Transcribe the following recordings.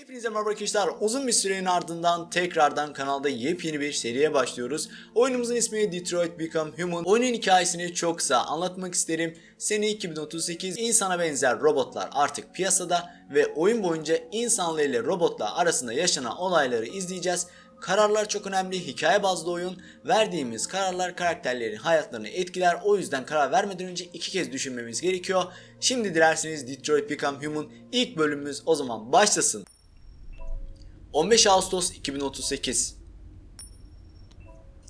Hepinize merhaba arkadaşlar. Uzun bir sürenin ardından tekrardan kanalda yepyeni bir seriye başlıyoruz. Oyunumuzun ismi Detroit Become Human. Oyunun hikayesini çok kısa anlatmak isterim. Sene 2038 insana benzer robotlar artık piyasada ve oyun boyunca insanlı ile robotlar arasında yaşanan olayları izleyeceğiz. Kararlar çok önemli. Hikaye bazlı oyun. Verdiğimiz kararlar karakterlerin hayatlarını etkiler. O yüzden karar vermeden önce iki kez düşünmemiz gerekiyor. Şimdi dilerseniz Detroit Become Human ilk bölümümüz o zaman başlasın. 15 Ağustos 2038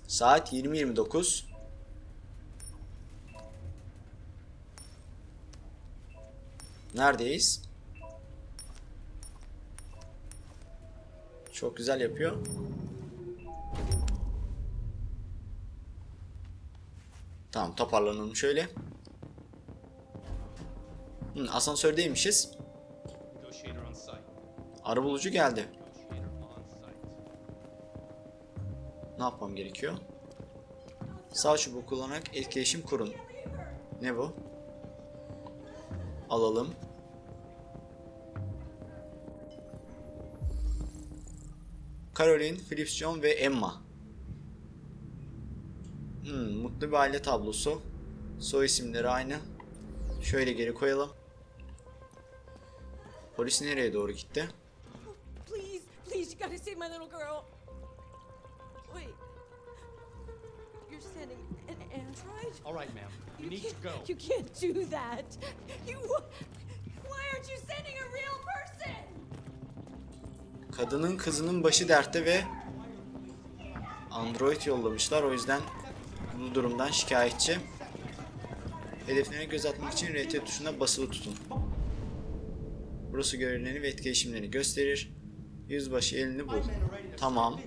Saat 20.29 Neredeyiz? Çok güzel yapıyor. Tamam toparlanalım şöyle. Hı, asansördeymişiz. Arabulucu geldi. Ne yapmam gerekiyor? Sağ çubuğu kullanarak etkileşim kurun. Ne bu? Alalım. Caroline, Phillips John ve Emma. Hmm, mutlu bir aile tablosu. Soy isimleri aynı. Şöyle geri koyalım. Polis nereye doğru gitti? Please, please, you gotta save my little girl. All right, ma'am. You need to can't, go. You can't do that. You. Why aren't you sending a real person? Kadının kızının başı dertte ve Android yollamışlar o yüzden bu durumdan şikayetçi. Hedeflerine göz atmak için RT tuşuna basılı tutun. Burası görevlerini ve etkileşimlerini gösterir. Yüzbaşı elini bul. Tamam.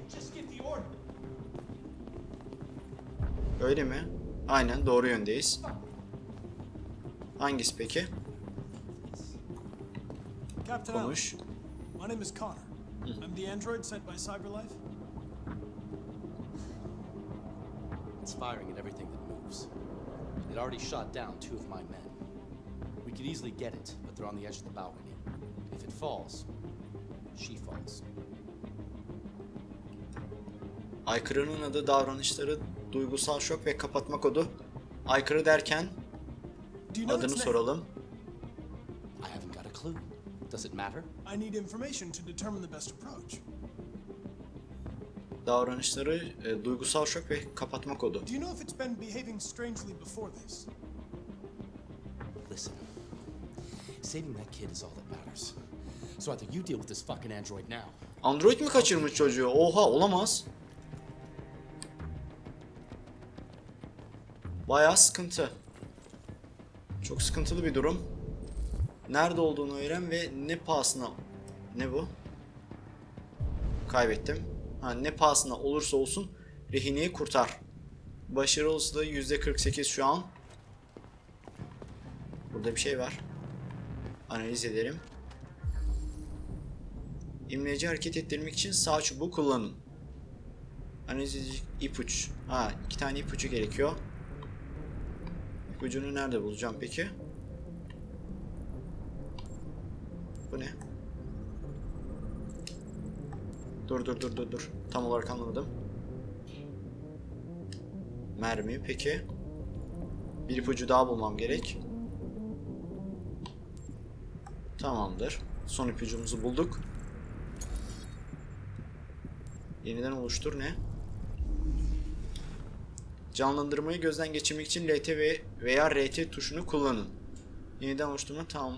Öyle mi? Aynen doğru yöndeyiz. Hangisi peki? Captain Konuş. my name is Connor. I'm the android sent by CyberLife. It's firing at everything that moves. It already shot down two of my men. We could easily get it, but they're on the edge of the balcony. If it falls, she falls. Aykırının adı davranışları duygusal şok ve kapatma kodu. Aykırı derken adını soralım. I haven't got a clue. Does it matter? I need information to determine the best approach. Davranışları e, duygusal şok ve kapatma kodu. Do you know if it's been behaving strangely before this? Listen. Saving that kid is all that matters. So either you deal with this fucking android now, Android mi kaçırmış çocuğu? Oha olamaz. Bayağı sıkıntı. Çok sıkıntılı bir durum. Nerede olduğunu öğren ve ne pahasına... Ne bu? Kaybettim. Ha, ne pahasına olursa olsun rehineyi kurtar. Başarı olasılığı %48 şu an. Burada bir şey var. Analiz edelim. İmleci hareket ettirmek için sağ çubuğu kullanın. Analiz edici ipuç. Ha, iki tane ipucu gerekiyor. İpucunu nerede bulacağım peki? Bu ne? Dur dur dur dur dur. Tam olarak anlamadım. Mermi peki. Bir ipucu daha bulmam gerek. Tamamdır. Son ipucumuzu bulduk. Yeniden oluştur ne? Canlandırmayı gözden geçirmek için LT ve veya RT tuşunu kullanın. Yeniden oluşturma tamam.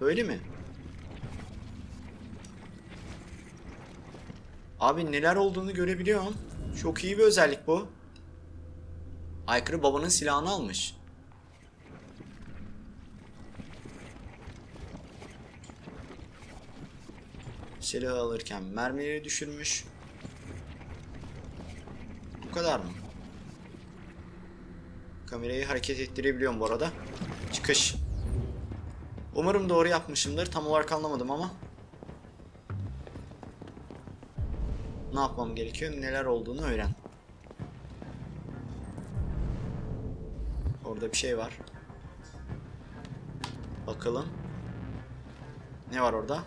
Böyle mi? Abi neler olduğunu görebiliyorum. Çok iyi bir özellik bu. Aykırı babanın silahını almış. Silahı alırken mermileri düşürmüş. Bu kadar mı? Kamerayı hareket ettirebiliyorum bu arada. Çıkış. Umarım doğru yapmışımdır. Tam olarak anlamadım ama. Ne yapmam gerekiyor? Neler olduğunu öğren. Orada bir şey var. Bakalım. Ne var orada?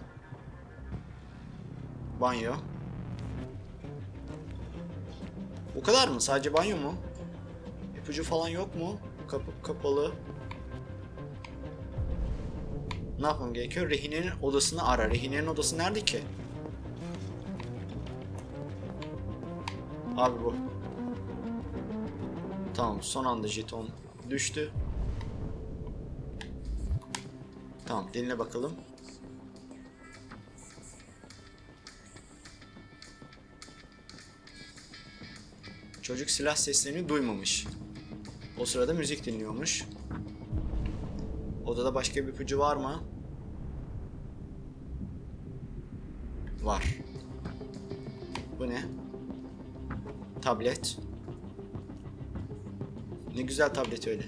Banyo. Bu kadar mı? Sadece banyo mu? İpucu falan yok mu? Kapı kapalı. Ne yapmam gerekiyor? Rehinenin odasını ara. Rehinenin odası nerede ki? Abi bu. Tamam son anda jeton düştü. Tamam diline bakalım. Çocuk silah seslerini duymamış. O sırada müzik dinliyormuş. Odada başka bir ipucu var mı? Var. Bu ne? Tablet. Ne güzel tablet öyle.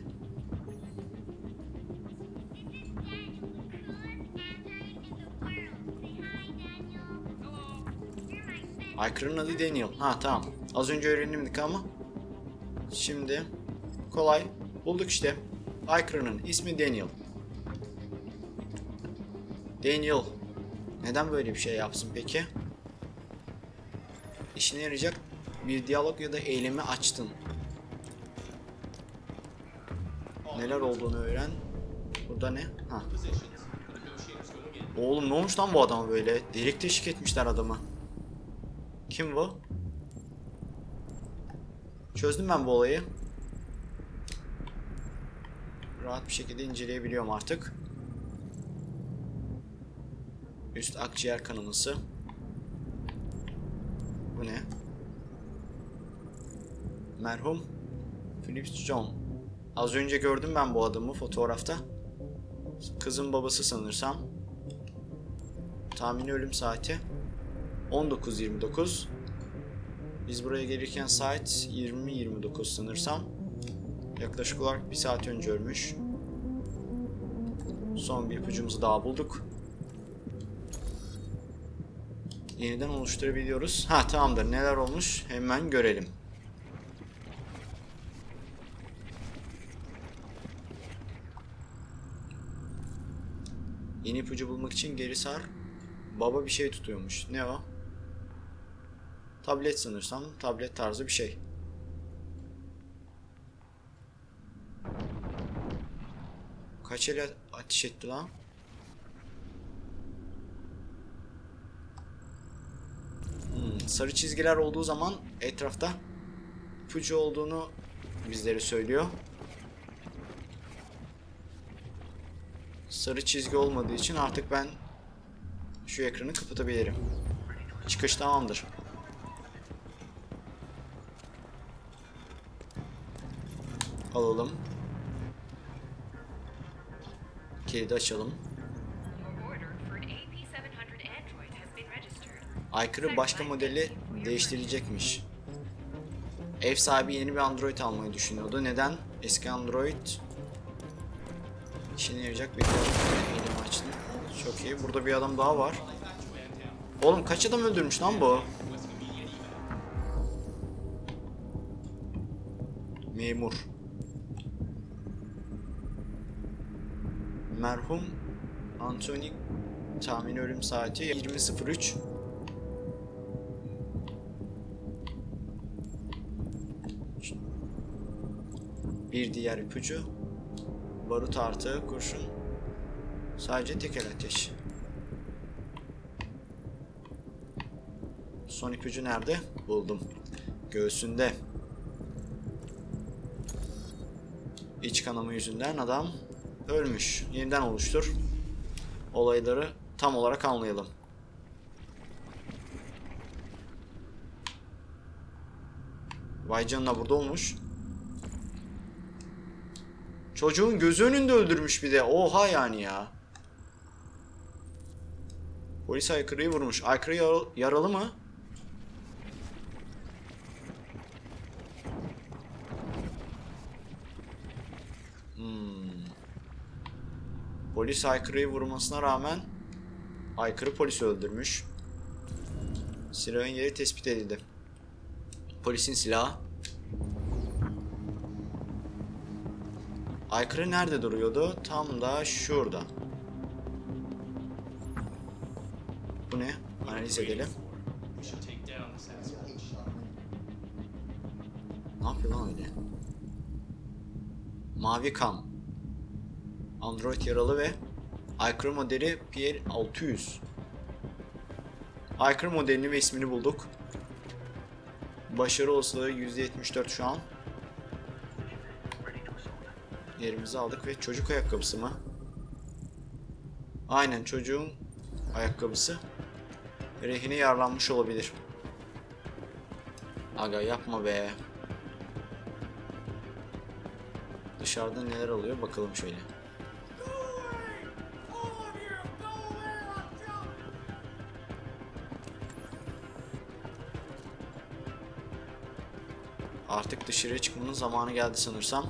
Aykırı'nın adı Daniel. Ha tamam. Az önce öğrenimdik ama. Şimdi kolay. Bulduk işte. Aykırı'nın ismi Daniel. Daniel. Neden böyle bir şey yapsın peki? İşine yarayacak bir diyalog ya da eylemi açtın. Neler olduğunu öğren. Burada ne? Ha. Oğlum ne olmuş lan bu adama böyle? Delik deşik etmişler adamı. Kim bu? Çözdüm ben bu olayı. Rahat bir şekilde inceleyebiliyorum artık. Üst akciğer kanaması. Bu ne? Merhum Philips John. Az önce gördüm ben bu adamı fotoğrafta. Kızın babası sanırsam. Tahmini ölüm saati 19.29. Biz buraya gelirken saat 20.29 sanırsam. Yaklaşık olarak bir saat önce ölmüş. Son bir ipucumuzu daha bulduk. Yeniden oluşturabiliyoruz. Ha tamamdır. Neler olmuş hemen görelim. Yeni ipucu bulmak için geri sar. Baba bir şey tutuyormuş. Ne o? Tablet sanırsam. Tablet tarzı bir şey. Kaç ele ateş etti lan? Hmm, sarı çizgiler olduğu zaman etrafta ipucu olduğunu bizlere söylüyor. Sarı çizgi olmadığı için artık ben şu ekranı kapatabilirim. Çıkış tamamdır. Alalım. Kilidi açalım. Your order for an AP700 android has been registered. Aykırı başka modeli değiştirecekmiş. Ev sahibi yeni bir Android almayı düşünüyordu. Neden? Eski Android işine yarayacak bir elimi açtım. Çok iyi. Burada bir adam daha var. Oğlum kaç adam öldürmüş lan bu? Memur. Merhum Anthony tahmin ölüm saati 20.03 Bir diğer ipucu barut artı kurşun sadece tek el ateş. Son ipucu nerede? Buldum. Göğsünde. İç kanama yüzünden adam ölmüş. Yeniden oluştur. Olayları tam olarak anlayalım. Vay canına burada olmuş. Çocuğun gözü önünde öldürmüş bir de. Oha yani ya. Polis aykırıyı vurmuş. Aykırı yara- yaralı mı? Hmm. Polis aykırıyı vurmasına rağmen aykırı polisi öldürmüş. Silahın yeri tespit edildi. Polisin silahı. Aykırı nerede duruyordu? Tam da şurada. Bu ne? Analiz edelim. Ne yapıyor lan öyle? Mavi Kam. Android yaralı ve aykırı modeli PR600. Aykırı modelini ve ismini bulduk. Başarı olasılığı %74 şu an. Yerimizi aldık ve çocuk ayakkabısı mı? Aynen çocuğun ayakkabısı. Rehine yarlanmış olabilir. Aga yapma be. Dışarıda neler oluyor bakalım şöyle. Artık dışarıya çıkmanın zamanı geldi sanırsam.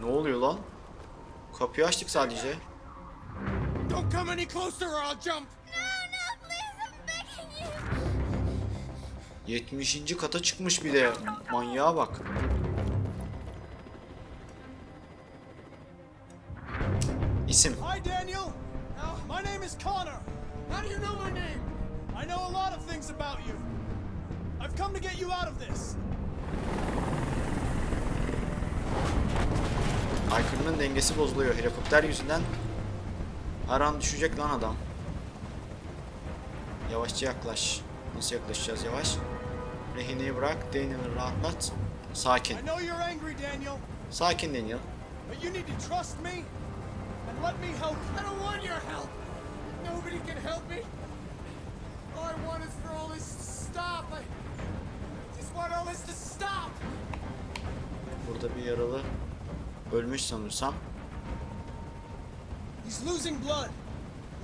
Ne oluyor lan? Kapıyı açtık sadece. Don't come any closer or I'll jump! 70. kata çıkmış bir de. Manyağa bak. İsim. Hi, Daniel. My name is Connor. How do you know my name? I know a lot of things about you. I've come to get you out of this. Aykırının dengesi bozuluyor. Helikopter yüzünden her an düşecek lan adam. Yavaşça yaklaş. Nasıl yaklaşacağız yavaş? Rehineyi bırak. Daniel'ı rahatlat. Sakin. I know you're angry, Daniel, Sakin Daniel. but you need to trust me and let me help I don't want your help! Nobody can help me! All I want is for all this to stop! I Burada bir yaralı ölmüş sanırsam. He's losing blood.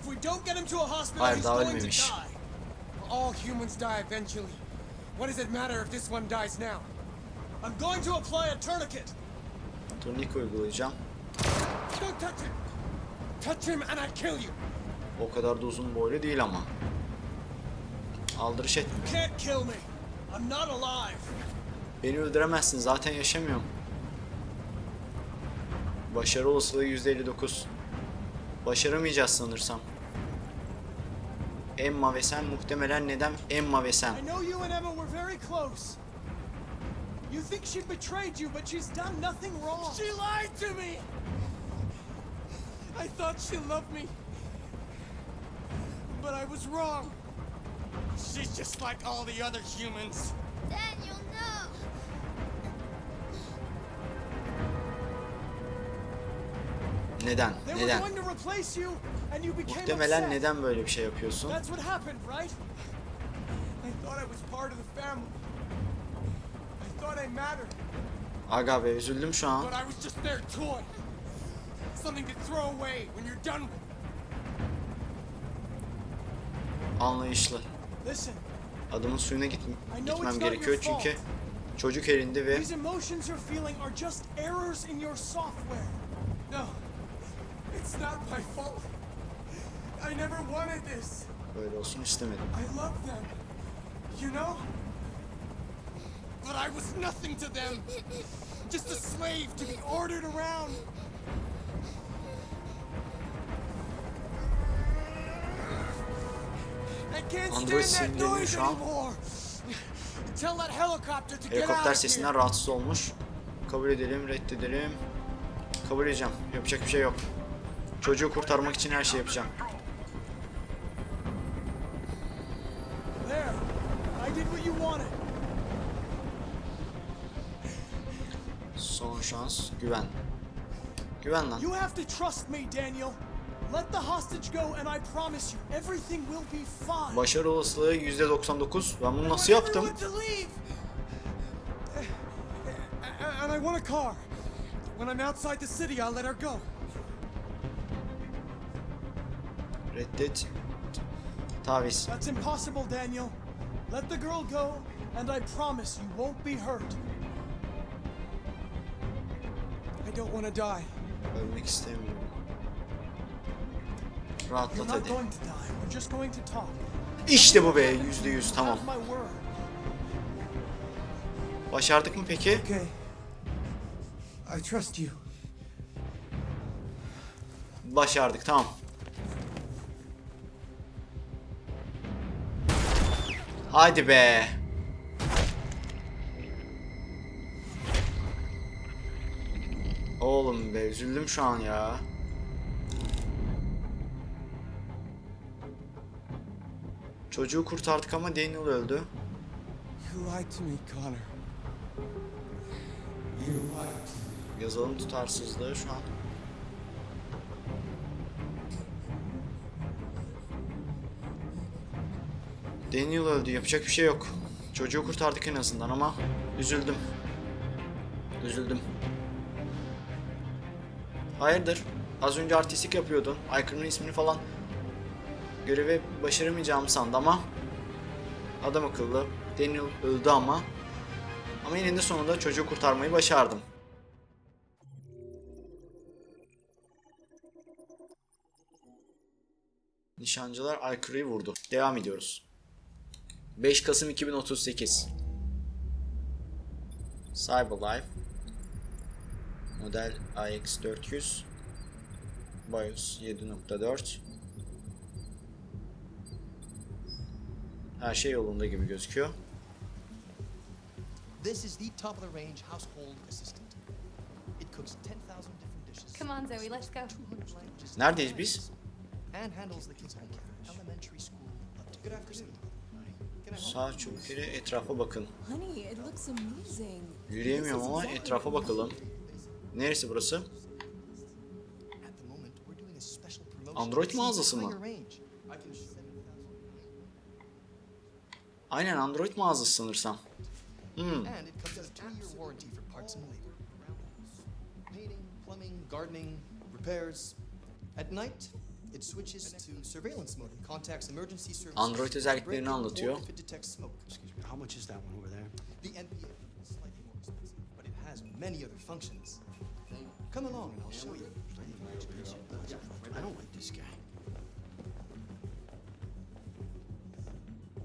If we don't get him to a hospital, Hayır, he's daha going to ölmemiş. All humans die eventually. What does it matter if this one dies now? I'm going to apply a tourniquet. Turnik uygulayacağım. Don't touch him! Touch him and I kill you! O kadar da uzun boylu değil ama. Aldırış etme. Can't kill me. I'm not alive. Beni öldüremezsin zaten yaşamıyorum. Başarı olasılığı %59. Başaramayacağız sanırsam. Emma ve sen muhtemelen neden Emma ve sen? I know you and Emma were very close. You think she betrayed you, but she's done nothing wrong. She lied to me! I thought she loved me. But I was wrong. She's just like all the other humans. Daniel, no! Neden? They were Neden? going to replace you, and you became Muhtemelen upset. neden böyle bir şey yapıyorsun? That's what happened, right? I thought I was part of the family. I thought I mattered. Aga be üzüldüm şu an. But I was just their toy. Something to throw away when you're done with. Anlayışlı. Adamın suyuna git gitmem gerekiyor çünkü çocuk elinde ve böyle olsun istemedim. I love them. You know? But I was nothing to them. Just a slave to be ordered around. Android sinirleniyor şu an. Helikopter sesinden rahatsız olmuş. Kabul edelim, reddedelim. Kabul edeceğim. Yapacak bir şey yok. Çocuğu kurtarmak için her şey yapacağım. Son şans, güven. Güven lan. You have to trust me, Daniel. Let the hostage go, and I promise you, everything will be fine. Başarı olasılığı %99. Ben bunu nasıl yaptım? And I want a car. When I'm outside the city, I'll let her go. Reddet. Taviz. That's impossible, Daniel. Let the girl go, and I promise you won't be hurt. I don't want to die. Ölmek istemiyorum. To talk. İşte bu be %100 tamam. Have my word. Başardık mı peki? Okay. I trust you. Başardık tamam. Hadi be. Oğlum be üzüldüm şu an ya. Çocuğu kurtardık ama Daniel öldü. Yazılım tutarsızlığı şu an. Daniel öldü. Yapacak bir şey yok. Çocuğu kurtardık en azından ama üzüldüm. Üzüldüm. Hayırdır? Az önce artistik yapıyordun. Aykırı'nın ismini falan göreve başaramayacağımı sandı ama adam akıllı. Daniel öldü ama ama yine de sonunda çocuğu kurtarmayı başardım. Nişancılar aykırıyı vurdu. Devam ediyoruz. 5 Kasım 2038 Cyberlife Model AX400 BIOS 7.4 Her şey yolunda gibi gözüküyor. This is the top of the range household assistant. It cooks 10,000 different dishes. Come on, Zoe, let's go. 200 languages. Neredeyiz biz? And handles the kids' home care. Elementary school. Good afternoon. Sağ çubukları etrafa bakın. Honey, it looks amazing. Yürüyemiyorum ama etrafa bakalım. Neresi burası? Android mağazası mı? Mode and contacts emergency services. Android özelliklerini anlatıyor. Come along and I'll show you. I don't like this guy.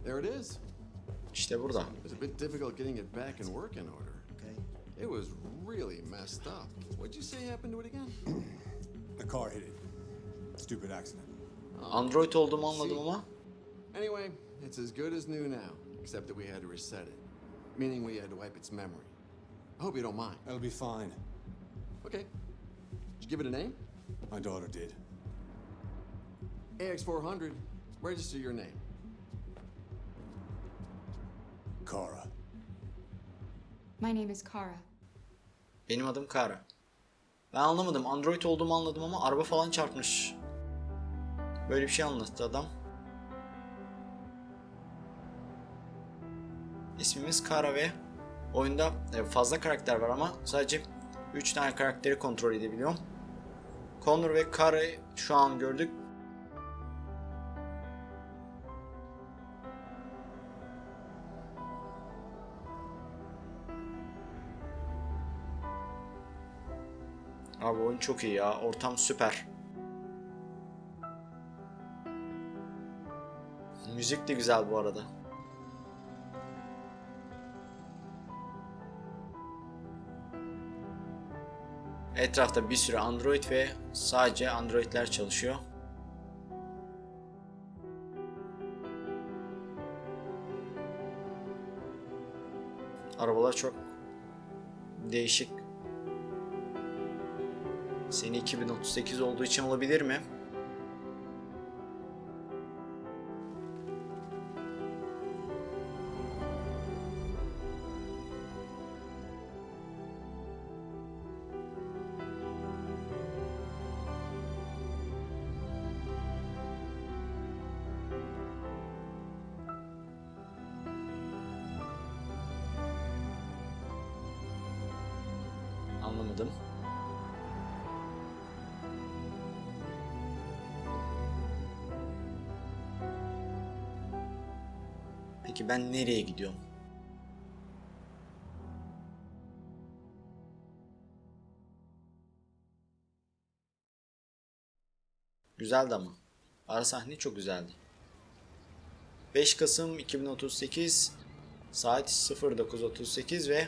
There it is. İşte burada. It was a bit difficult getting it back in working order. Okay. It was really messed up. What'd you say happened to it again? The car hit it. Stupid accident. Android olduğumu anladım ama Anyway, it's as good as new now, except that we had to reset it. Meaning we had to wipe its memory. I hope you don't mind. That'll be fine. Okay. Did you give it a name? My daughter did. AX400. Register your name. My name is Kara. benim adım Kara. Ben anlamadım. Android olduğumu anladım ama araba falan çarpmış. Böyle bir şey anlattı adam. İsmimiz Kara ve oyunda e, fazla karakter var ama sadece 3 tane karakteri kontrol edebiliyorum. Connor ve Kara'yı şu an gördük. Çok iyi ya. Ortam süper. Müzik de güzel bu arada. Etrafta bir sürü Android ve sadece Androidler çalışıyor. Arabalar çok değişik. Seni 2038 olduğu için olabilir mi? Anlamadım. Peki ben nereye gidiyorum? Güzeldi ama. Ara sahne çok güzeldi. 5 Kasım 2038 saat 09.38 ve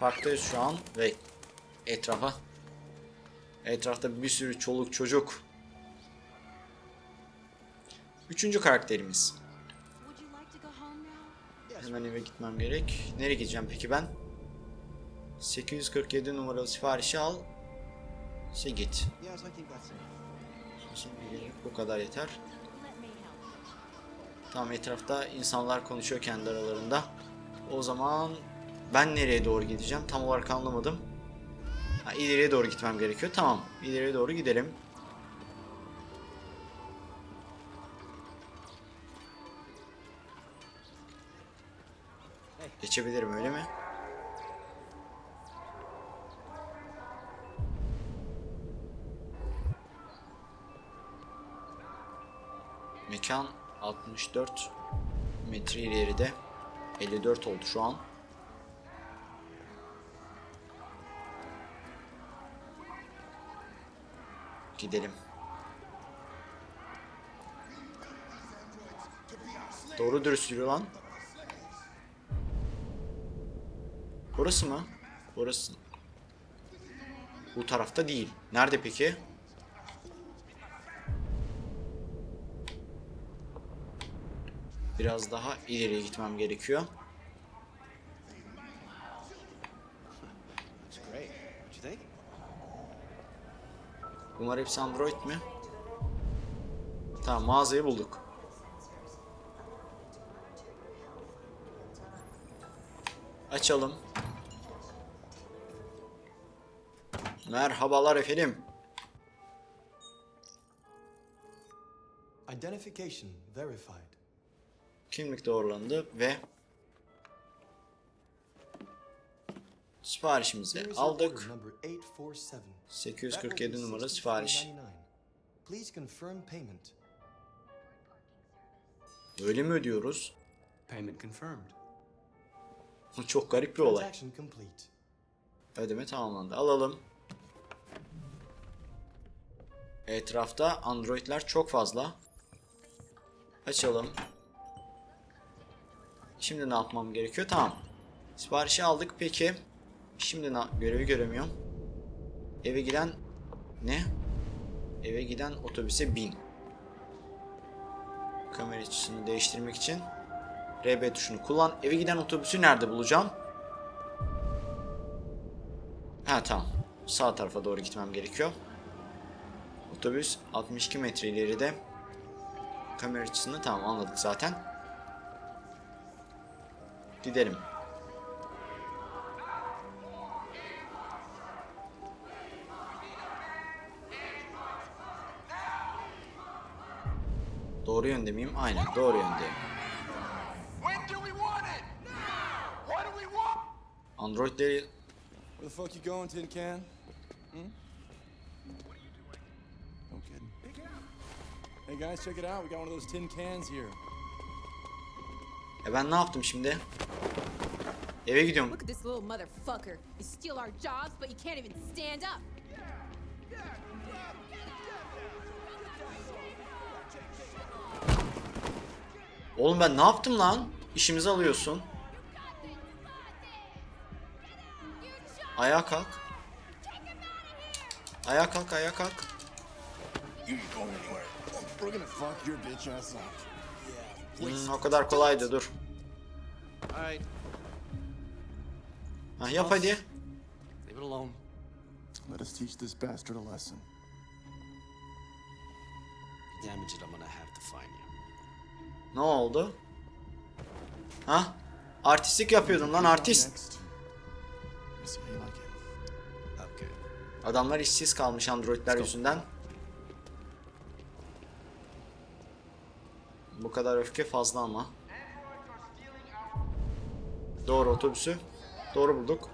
Parktayız şu an ve etrafa etrafta bir sürü çoluk çocuk Üçüncü karakterimiz. Hemen eve gitmem gerek. Nereye gideceğim peki ben? 847 numaralı siparişi al. Şey git. Bu kadar yeter. Tamam etrafta insanlar konuşuyor kendi aralarında. O zaman ben nereye doğru gideceğim? Tam olarak anlamadım. Ha, ileriye doğru gitmem gerekiyor. Tamam. ileriye doğru gidelim. Geçebilirim öyle mi? Mekan 64 metre ileride. 54 oldu şu an. Gidelim. Doğru dürüst yürü lan. Burası mı? Burası. Bu tarafta değil. Nerede peki? Biraz daha ileriye gitmem gerekiyor. Bunlar hepsi Android mi? Tamam mağazayı bulduk. Açalım. Merhabalar efendim. Identification verified. Kimlik doğrulandı ve siparişimizi aldık. number 847. 847 numara sipariş. Please confirm payment. Öyle mi ödüyoruz? Payment confirmed. Çok garip bir olay. Ödeme tamamlandı. Alalım. Etrafta Android'ler çok fazla. Açalım. Şimdi ne yapmam gerekiyor? Tamam. Siparişi aldık. Peki. Şimdi ne? Görevi göremiyorum. Eve giden ne? Eve giden otobüse bin. Kamera açısını değiştirmek için RB tuşunu kullan. Eve giden otobüsü nerede bulacağım? Ha tamam. Sağ tarafa doğru gitmem gerekiyor. Otobüs 62 metre ileride. Kamera açısını tamam anladık zaten. Gidelim. Doğru yönde miyim? Aynen doğru yöndeyim. Androidleri Where the fuck you going, Tin Can? Hmm? Hey guys, check it out. We got one of those tin cans here. E ben ne yaptım şimdi? Eve gidiyorum. Look at this little motherfucker. You steal our jobs, but you can't even stand up. Oğlum ben ne yaptım lan? İşimizi alıyorsun. Ayağa kalk. Ayağa kalk, ayağa kalk. You ain't going anywhere. We're gonna fuck your bitch ass up. Hmm, o kadar kolaydı dur. Ha, yap hadi. leave it alone. Let us teach this bastard a lesson. Damage it, I'm gonna have to find you. Ne oldu? Ha? Artistik yapıyordun lan artist. Adamlar işsiz kalmış androidler yüzünden. Bu kadar öfke fazla ama. Doğru otobüsü. Doğru bulduk.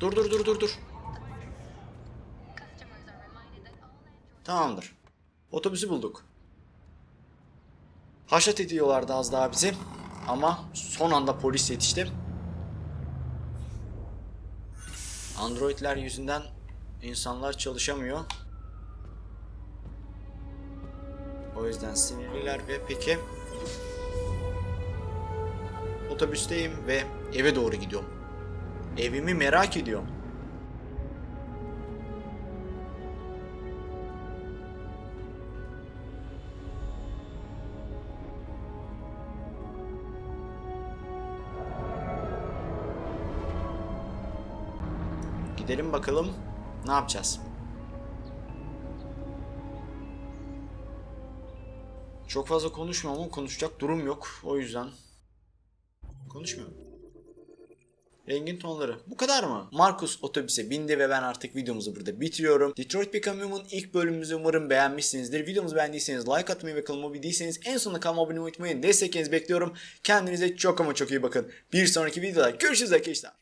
Dur dur dur dur dur. Tamamdır. Otobüsü bulduk. Haşat ediyorlardı az daha bizi. Ama son anda polis yetişti. Androidler yüzünden insanlar çalışamıyor. O yüzden sinirliler ve peki otobüsteyim ve eve doğru gidiyorum. Evimi merak ediyorum. Gidelim bakalım ne yapacağız. Çok fazla konuşmuyorum ama konuşacak durum yok. O yüzden konuşmuyorum. Rengin tonları. Bu kadar mı? Marcus otobüse bindi ve ben artık videomuzu burada bitiriyorum. Detroit Become Human ilk bölümümüzü umarım beğenmişsinizdir. Videomuzu beğendiyseniz like atmayı ve kanalıma abone değilseniz en sonunda kanalıma abone olmayı unutmayın. Desteklerinizi bekliyorum. Kendinize çok ama çok iyi bakın. Bir sonraki videoda görüşürüz arkadaşlar.